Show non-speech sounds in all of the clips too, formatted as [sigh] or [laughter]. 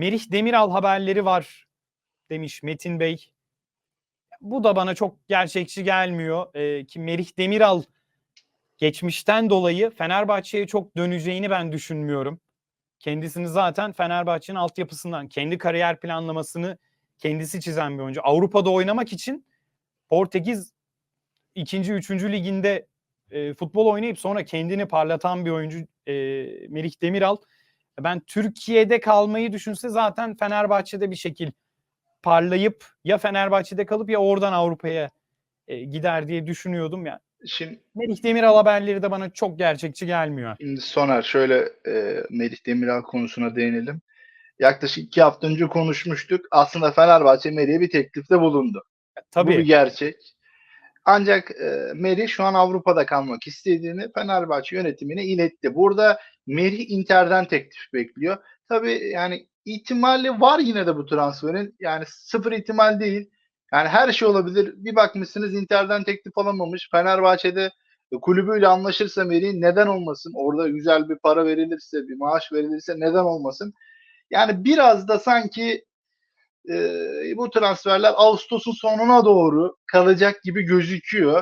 Merih Demiral haberleri var demiş Metin Bey. Bu da bana çok gerçekçi gelmiyor. Ee, ki Merih Demiral geçmişten dolayı Fenerbahçe'ye çok döneceğini ben düşünmüyorum. Kendisini zaten Fenerbahçe'nin altyapısından, kendi kariyer planlamasını kendisi çizen bir oyuncu. Avrupa'da oynamak için Portekiz ikinci, üçüncü liginde e, futbol oynayıp sonra kendini parlatan bir oyuncu e, Merih Demiral. Ben Türkiye'de kalmayı düşünse zaten Fenerbahçe'de bir şekil parlayıp ya Fenerbahçe'de kalıp ya oradan Avrupa'ya e, gider diye düşünüyordum ya. Şimdi, Merih Demiral haberleri de bana çok gerçekçi gelmiyor. şimdi Soner şöyle e, Melih Demiral konusuna değinelim. Yaklaşık iki hafta önce konuşmuştuk. Aslında Fenerbahçe Melih'e bir teklifte bulundu. Bu bir Tabii gerçek. Ancak e, Merih şu an Avrupa'da kalmak istediğini Fenerbahçe yönetimine iletti. Burada Merih Inter'den teklif bekliyor. Tabii yani ihtimali var yine de bu transferin. Yani sıfır ihtimal değil. Yani her şey olabilir. Bir bakmışsınız Inter'den teklif alamamış. Fenerbahçe'de e, kulübüyle anlaşırsa Merih neden olmasın? Orada güzel bir para verilirse, bir maaş verilirse neden olmasın? Yani biraz da sanki e, bu transferler Ağustos'un sonuna doğru kalacak gibi gözüküyor.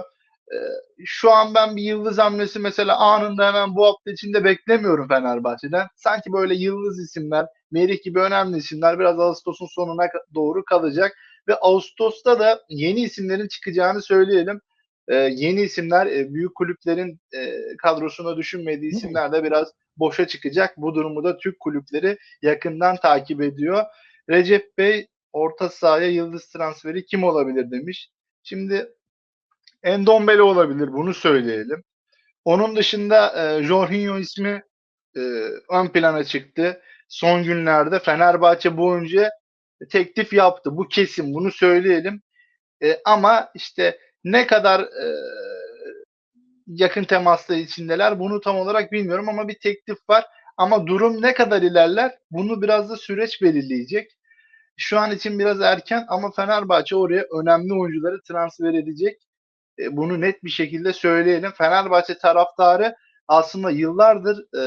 E, şu an ben bir yıldız hamlesi mesela anında hemen bu hafta içinde beklemiyorum Fenerbahçe'den. Sanki böyle yıldız isimler, Merih gibi önemli isimler biraz Ağustos'un sonuna doğru kalacak. Ve Ağustos'ta da yeni isimlerin çıkacağını söyleyelim. E, yeni isimler e, büyük kulüplerin e, kadrosuna düşünmediği isimler de biraz boşa çıkacak. Bu durumu da Türk kulüpleri yakından takip ediyor. Recep Bey orta sahaya yıldız transferi kim olabilir demiş. Şimdi Endombele olabilir bunu söyleyelim. Onun dışında e, Jorginho ismi e, ön plana çıktı. Son günlerde Fenerbahçe bu önce teklif yaptı. Bu kesin bunu söyleyelim. E, ama işte ne kadar e, yakın temasla içindeler bunu tam olarak bilmiyorum ama bir teklif var. Ama durum ne kadar ilerler bunu biraz da süreç belirleyecek. Şu an için biraz erken ama Fenerbahçe oraya önemli oyuncuları transfer edecek. E, bunu net bir şekilde söyleyelim. Fenerbahçe taraftarı aslında yıllardır e,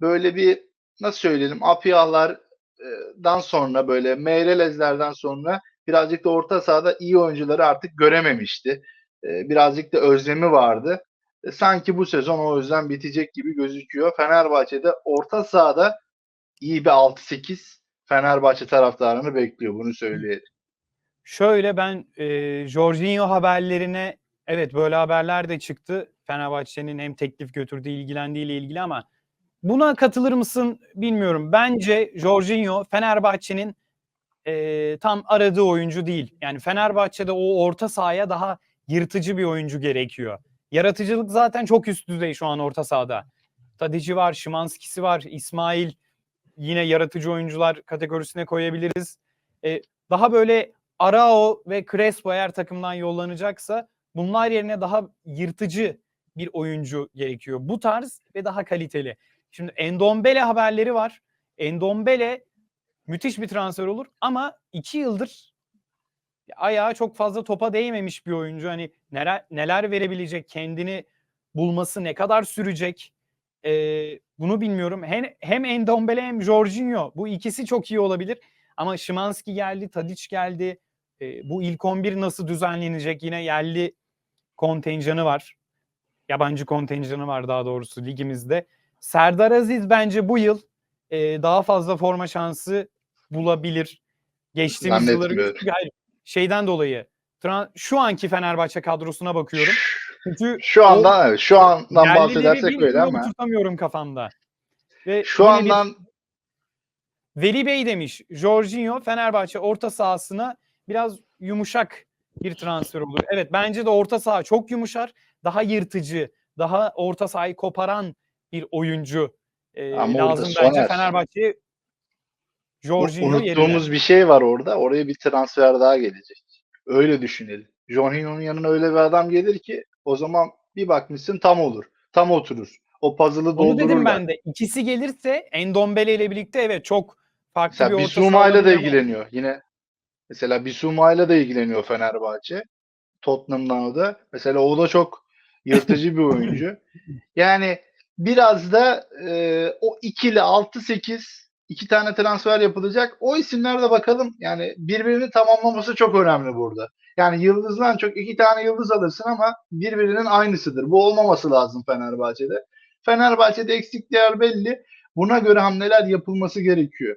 böyle bir nasıl söyleyelim Apiyahlardan sonra böyle Meyrelezlerden sonra birazcık da orta sahada iyi oyuncuları artık görememişti. E, birazcık da özlemi vardı. E, sanki bu sezon o özlem bitecek gibi gözüküyor. Fenerbahçe'de orta sahada iyi bir 6-8 Fenerbahçe taraftarını bekliyor. Bunu söyleyelim. Şöyle ben e, Jorginho haberlerine evet böyle haberler de çıktı. Fenerbahçe'nin hem teklif götürdüğü ilgilendiği ile ilgili ama buna katılır mısın bilmiyorum. Bence Jorginho Fenerbahçe'nin e, tam aradığı oyuncu değil. Yani Fenerbahçe'de o orta sahaya daha yırtıcı bir oyuncu gerekiyor. Yaratıcılık zaten çok üst düzey şu an orta sahada. Tadici var, Şimanski'si var, İsmail yine yaratıcı oyuncular kategorisine koyabiliriz. E, daha böyle Arao ve Crespo eğer takımdan yollanacaksa bunlar yerine daha yırtıcı bir oyuncu gerekiyor. Bu tarz ve daha kaliteli. Şimdi Endombele haberleri var. Endombele müthiş bir transfer olur ama iki yıldır ayağı çok fazla topa değmemiş bir oyuncu. Hani neler, neler verebilecek, kendini bulması ne kadar sürecek Ee, bunu bilmiyorum. Hem, hem Endombele hem Jorginho bu ikisi çok iyi olabilir. Ama Şimanski geldi, Tadic geldi. Ee, bu ilk 11 nasıl düzenlenecek? Yine yerli kontenjanı var. Yabancı kontenjanı var daha doğrusu ligimizde. Serdar Aziz bence bu yıl e, daha fazla forma şansı bulabilir. Geçtiğimiz yılları Zannetmiyorum. çünkü hayır, şeyden dolayı şu anki Fenerbahçe kadrosuna bakıyorum. Çünkü Şu anda evet, şu andan bahsedersek öyle ama oturtamıyorum kafamda. Ve şu yine bir- andan Veli Bey demiş. Jorginho Fenerbahçe orta sahasına biraz yumuşak bir transfer olur. Evet bence de orta saha çok yumuşar. Daha yırtıcı, daha orta sahayı koparan bir oyuncu e, Ama lazım bence. Fenerbahçe'ye. Jorginho yerine. unuttuğumuz bir şey var orada. Oraya bir transfer daha gelecek. Öyle düşünelim. Jorginho'nun yanına öyle bir adam gelir ki o zaman bir bakmışsın tam olur. Tam oturur. O puzzle'ı Onu doldururlar. dedim ben de. İkisi gelirse Endombele ile birlikte evet çok farklı Mesela bir saha ile de ilgileniyor. Yine mesela Bissouma ile de ilgileniyor Fenerbahçe. Tottenham'dan o da. Mesela o da çok yırtıcı bir oyuncu. [laughs] Yani biraz da e, o ikili 6-8 iki tane transfer yapılacak. O isimler de bakalım yani birbirini tamamlaması çok önemli burada. Yani yıldızdan çok iki tane yıldız alırsın ama birbirinin aynısıdır. Bu olmaması lazım Fenerbahçe'de. Fenerbahçe'de eksiklikler belli. Buna göre hamleler yapılması gerekiyor.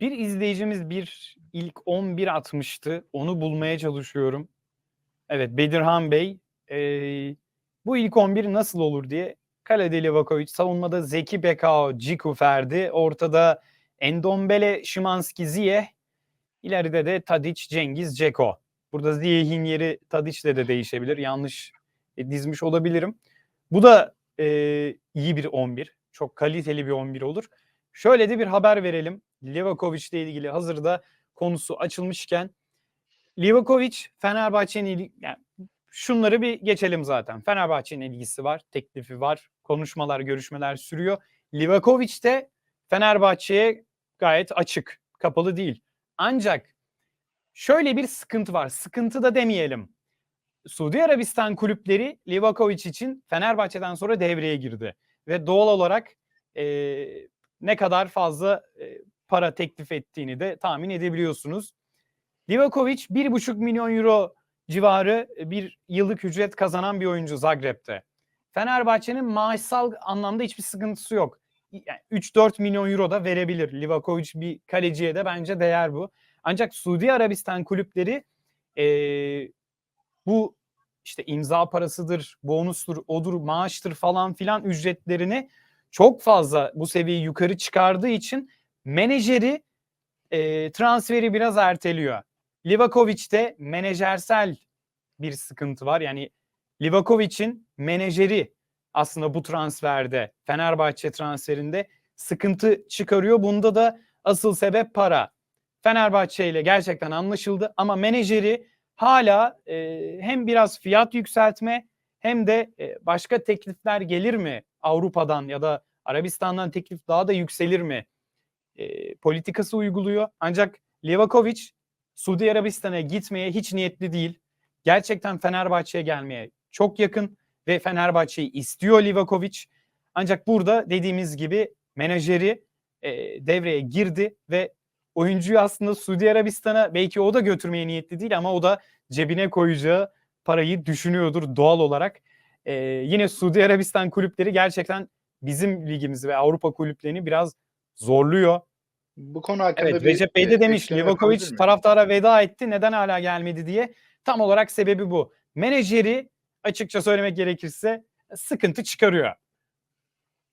Bir izleyicimiz bir ilk 11 atmıştı. Onu bulmaya çalışıyorum. Evet Bedirhan Bey. eee, bu ilk 11 nasıl olur diye. Kalede Livakovic, savunmada Zeki Bekao, Ciku Ferdi, ortada Endombele, Şimanski, Ziyeh, ileride de Tadic, Cengiz, Ceko. Burada Ziyeh'in yeri Tadic'le de değişebilir. Yanlış e, dizmiş olabilirim. Bu da eee, iyi bir 11. Çok kaliteli bir 11 olur. Şöyle de bir haber verelim. Livakovic ile ilgili hazırda konusu açılmışken Livakovic Fenerbahçe'nin yani şunları bir geçelim zaten. Fenerbahçe'nin ilgisi var, teklifi var, konuşmalar, görüşmeler sürüyor. Livakovic de Fenerbahçe'ye gayet açık, kapalı değil. Ancak şöyle bir sıkıntı var. Sıkıntı da demeyelim. Suudi Arabistan kulüpleri Livakovic için Fenerbahçe'den sonra devreye girdi. Ve doğal olarak eee, ne kadar fazla e, para teklif ettiğini de tahmin edebiliyorsunuz. Livakovic 1,5 milyon euro civarı e, bir yıllık ücret kazanan bir oyuncu Zagreb'te. Fenerbahçe'nin maaşsal anlamda hiçbir sıkıntısı yok. Yani 3-4 milyon euro da verebilir. Livakovic bir kaleciye de bence değer bu. Ancak Suudi Arabistan kulüpleri e, bu işte imza parasıdır, bonustur, odur, maaştır falan filan ücretlerini çok fazla bu seviyeyi yukarı çıkardığı için menajeri e, transferi biraz erteliyor. Livakovic'te menajersel bir sıkıntı var. Yani Livakovic'in menajeri aslında bu transferde Fenerbahçe transferinde sıkıntı çıkarıyor. Bunda da asıl sebep para. Fenerbahçe ile gerçekten anlaşıldı ama menajeri hala e, hem biraz fiyat yükseltme hem de e, başka teklifler gelir mi Avrupa'dan ya da Arabistan'dan teklif daha da yükselir mi e, politikası uyguluyor. Ancak Livakovic Suudi Arabistan'a gitmeye hiç niyetli değil. Gerçekten Fenerbahçe'ye gelmeye çok yakın ve Fenerbahçe'yi istiyor Livakovic. Ancak burada dediğimiz gibi menajeri e, devreye girdi ve oyuncuyu aslında Suudi Arabistan'a belki o da götürmeye niyetli değil ama o da cebine koyacağı parayı düşünüyordur doğal olarak. E, yine Suudi Arabistan kulüpleri gerçekten bizim ligimizi ve Avrupa kulüplerini biraz zorluyor. Bu konu hakkında Evet bir Recep Bey e, de demiş ekleme Livakovic taraftara veda etti neden hala gelmedi diye. Tam olarak sebebi bu. Menajeri açıkça söylemek gerekirse sıkıntı çıkarıyor.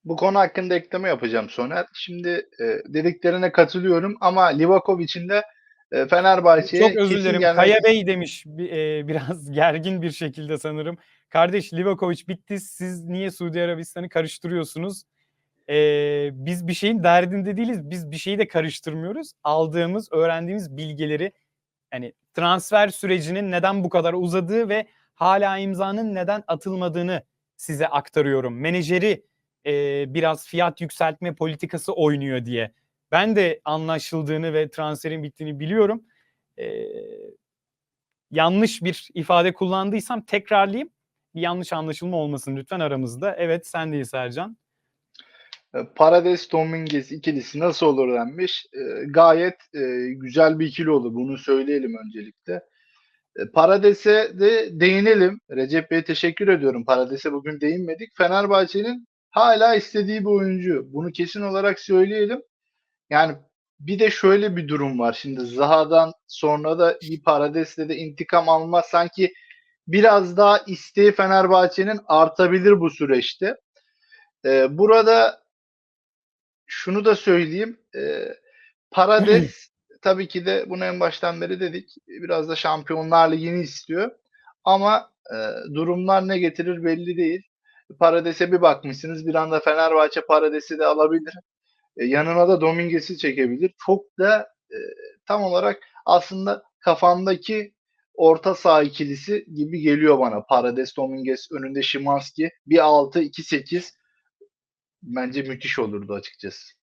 Bu konu hakkında ekleme yapacağım Soner. Şimdi e, dediklerine katılıyorum ama Livakovic'in de e, Fenerbahçe'ye Çok özür dilerim. gelmesi- Kaya Bey demiş e, biraz [laughs] gergin bir şekilde sanırım. Kardeş Livakovic bitti siz niye Suudi Arabistan'ı karıştırıyorsunuz? E, biz bir şeyin derdinde değiliz. Biz bir şeyi de karıştırmıyoruz. Aldığımız, öğrendiğimiz bilgileri yani transfer sürecinin neden bu kadar uzadığı ve hala imzanın neden atılmadığını size aktarıyorum. Menajeri e, biraz fiyat yükseltme politikası oynuyor diye. Ben de anlaşıldığını ve transferin bittiğini biliyorum. E, yanlış bir ifade kullandıysam tekrarlayayım. Bir yanlış anlaşılma olmasın lütfen aramızda. Evet sendeyiz Sercan. E, Parades Dominguez ikilisi nasıl olur denmiş. E, gayet e, güzel bir ikili olur. Bunu söyleyelim öncelikle. E, Parades'e de değinelim. Recep Bey'e teşekkür ediyorum. Parades'e bugün değinmedik. Fenerbahçe'nin hala istediği bir oyuncu. Bunu kesin olarak söyleyelim. Yani bir de şöyle bir durum var. Şimdi Zaha'dan sonra da bir Parades'le de intikam alma sanki biraz daha isteği Fenerbahçe'nin artabilir bu süreçte. Ee, burada şunu da söyleyeyim. Ee, Parades [clears throat] tabii ki de bunu en baştan beri dedik. Biraz da Şampiyonlar Ligi'ni istiyor. Ama e, durumlar ne getirir belli değil. Parades'e bir bakmışsınız. Bir anda Fenerbahçe Parades'i de alabilir. E, yanına da Dominguez'i çekebilir. Çok da e, tam olarak aslında kafamdaki orta saha ikilisi gibi geliyor bana. Parades, Dominguez, önünde Şimanski. Bir 6, 2, 8. Bence müthiş olurdu açıkçası.